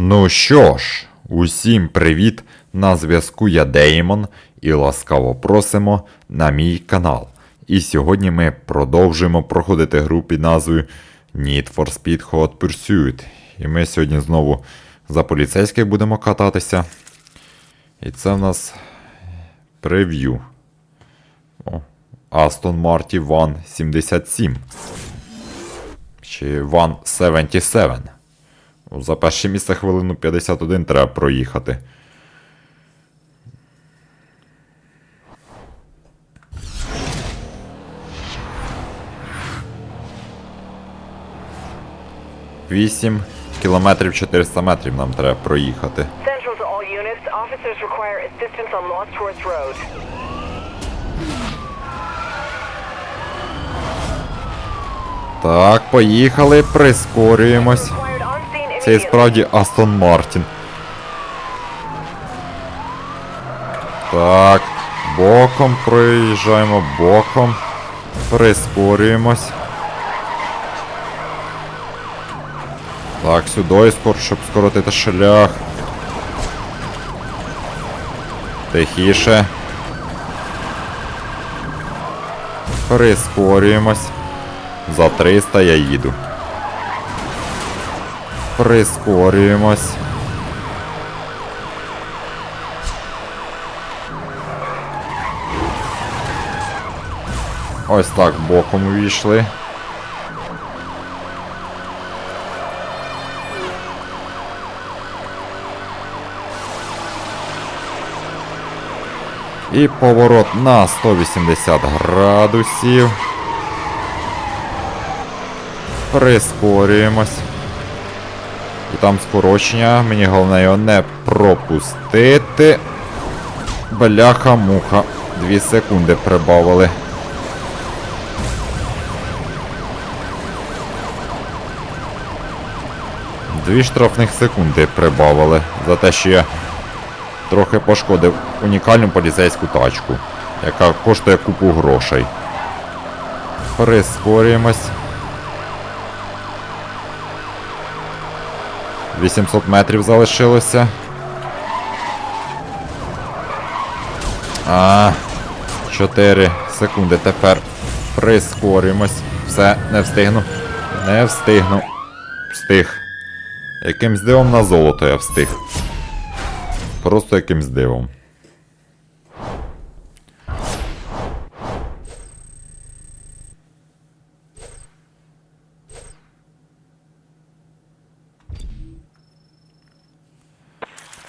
Ну що ж, усім привіт! На зв'язку я Деймон і ласкаво просимо на мій канал. І сьогодні ми продовжуємо проходити гру під назвою Need for Speed Hot Pursuit. І ми сьогодні знову за поліцейських будемо кататися. І це в нас прев'ю. Aston Martin One 77. Чи One 77. За перше місце хвилину 51 треба проїхати. Вісім кілометрів 400 метрів нам треба проїхати. Так, поїхали, прискорюємось. Це і справді Астон Мартін. Так, боком проїжджаємо, боком. Прискорюємось. Так, сюди, скоро, щоб скоротити шлях. Тихіше. Прискорюємось. За 300 я їду. Прискорюємось. Ось так боком увійшли. І поворот на 180 градусів. Прискорюємось. І там скорочення. Мені головне його не пропустити. Бляха-муха. Дві секунди прибавили. Дві штрафних секунди прибавили за те, що я трохи пошкодив унікальну поліцейську тачку, яка коштує купу грошей. Прискорюємось. 800 метрів залишилося. А, 4 секунди. Тепер прискорюємось. Все, не встигну. Не встигну. Встиг. Якимсь дивом на золото я встиг. Просто якимсь дивом.